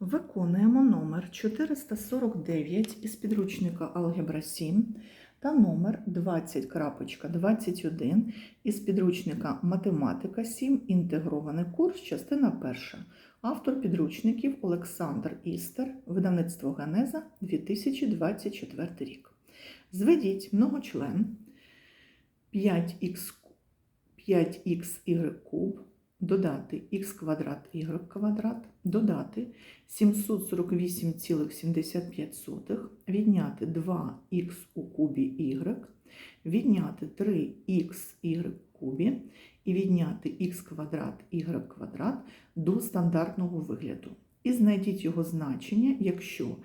Виконуємо номер 449 із підручника Алгебра 7 та номер 20.21 із підручника Математика 7. Інтегрований курс, частина перша. Автор підручників Олександр Істер, видавництво Генеза 2024 рік. Зведіть многочлен 5х 5xy куб додати х квадрат y квадрат, додати 748,75, відняти 2х у кубі y, відняти 3xy в кубі і відняти х квадрат y квадрат до стандартного вигляду. І знайдіть його значення, якщо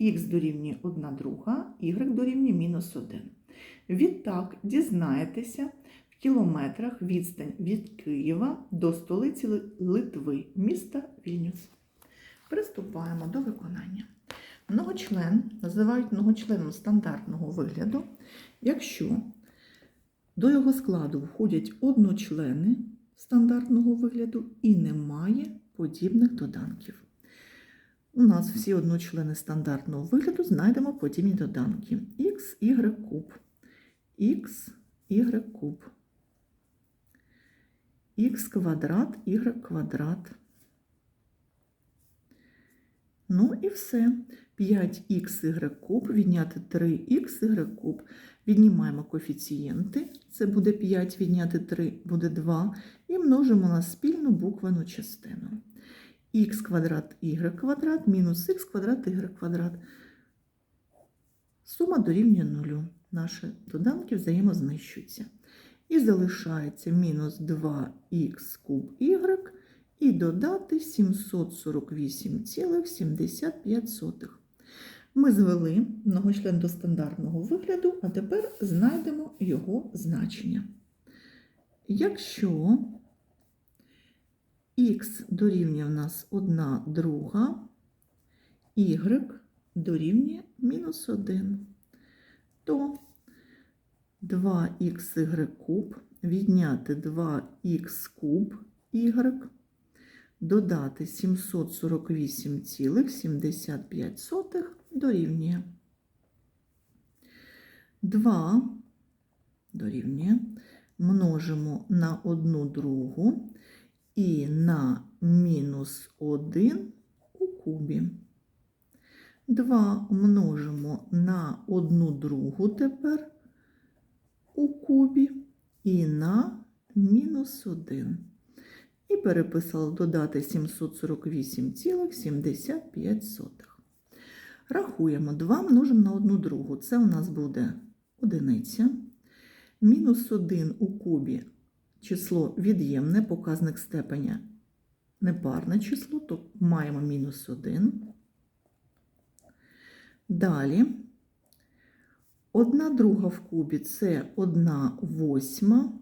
х дорівнює 1 друга, y дорівнює мінус 1. Відтак дізнаєтеся, кілометрах відстань від Києва до столиці Литви, міста Вільнюс. Приступаємо до виконання. Многочлен називають многочленом стандартного вигляду, якщо до його складу входять одночлени стандартного вигляду і немає подібних доданків. У нас всі одночлени стандартного вигляду знайдемо подібні доданки. Х, y куб, х, y куб, х квадрат, y квадрат. Ну і все. 5х куб, відняти 3х куб. Віднімаємо коефіцієнти. Це буде 5, відняти 3 буде 2. І множимо на спільну буквену частину. х квадрат y квадрат мінус х квадрат y квадрат. Сума дорівнює нулю. Наші доданки взаємознищуються. І залишається мінус 2х куб y і додати 748,75. Ми звели многочлен до стандартного вигляду, а тепер знайдемо його значення. Якщо х дорівнює в нас 1 друга, y дорівнює мінус 1, то 2х куб відняти 2х куб y додати 748,75 дорівнює 2 дорівнює множимо на 1 другу і на мінус 1 у кубі. 2 множимо на 1 другу тепер у кубі і на мінус 1. І переписали додати 748,75. Рахуємо 2 множимо на 1 другу. Це у нас буде одиниця. Мінус 1 у кубі число від'ємне, показник степеня непарне число, то маємо мінус 1. Далі. 1 друга в кубі це 1 восьма.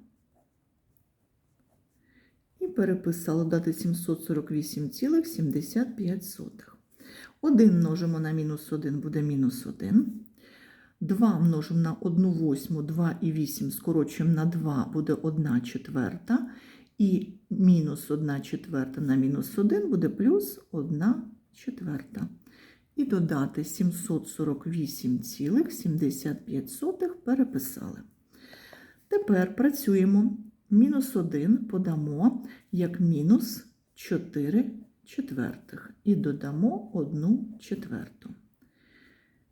І переписали дати 748,75. 1 множимо на мінус 1 буде мінус 1. 2 множимо на 1 восьму, 2 і 8 скорочуємо на 2 буде 1 четверта. І мінус 1 четверта на мінус 1 буде плюс 1 четверта. І додати 748,75 переписали. Тепер працюємо. Мінус 1 подамо як мінус 4 четвертих. І додамо 1 четверту.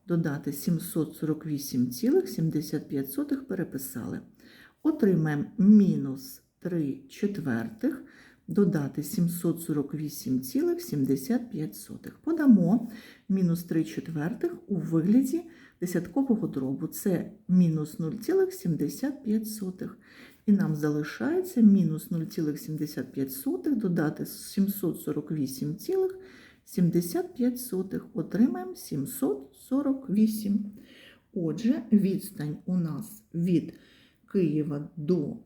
Додати 748,75 переписали. Отримаємо мінус 3 четвертих, додати 748,75. Подамо мінус 3 четвертих у вигляді десяткового дробу. Це мінус 0,75. І нам залишається мінус 0,75 додати 748,75. Отримаємо 748. Отже, відстань у нас від Києва до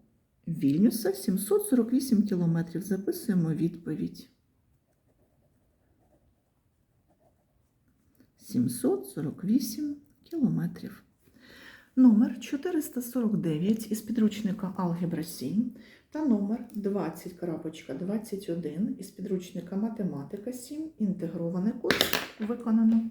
Вільнюса 748 кілометрів. Записуємо відповідь. 748 кілометрів. Номер 449 із підручника Алгебра 7 та номер 20.21 із підручника Математика 7. Інтегрований курс виконано.